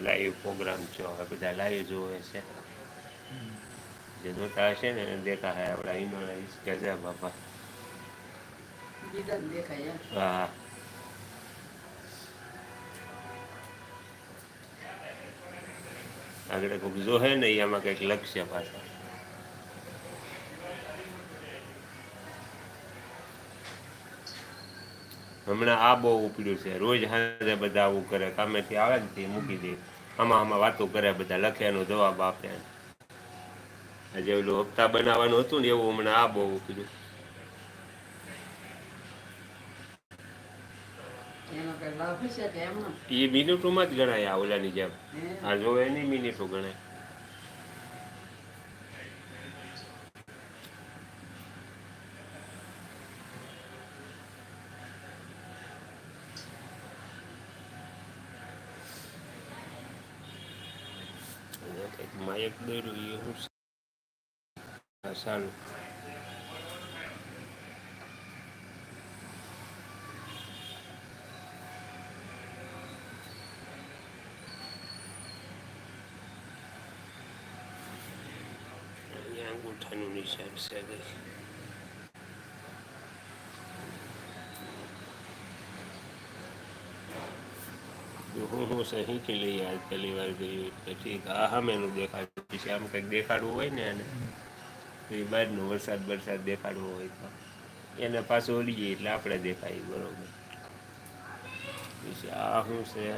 Live programme છે હવે બધા લાઈવ જોવે છે. જે જોતા હશે ને એને દેખા હે આપણા હિસકે છે બાપા. હા. આગળ કોઈક જોહે ને એમાં કંઈક લક્ષ્ય પાછા. હમણાં આ બહુ ઉપડ્યું છે. રોજ હાજર બધા આવું કરે કામેથી આવે ને તે મૂકી દે. આમાં આમાં વાતો કરે બધા લખે એનો જવાબ આપે. આજે ઓલું હપ્તા બનાવવાનું હતું ને એવું હમણાં આ બહુ કીધું. એ મિનિટોમાં જ ગણાય આ ઓલાની જેમ. હે? આ જો એની મિનિટો ગણાય. કંઈક માયક દોર્યું એ હું? સારું અંગૂઠાનું નિશાન છે હું હું છે લઈ આજ પહેલી વાર ગઈ પછી આ સામેનું દેખાડ્યું પછી આમ કંઈક દેખાડવું હોય ને એને, તો એ બહારનું વરસાદ વરસાદ દેખાડવો હોય તો. એને પાછું ઓળી જઈએ એટલે આપણે દેખાય, બરોબર. પછી આ શું છે?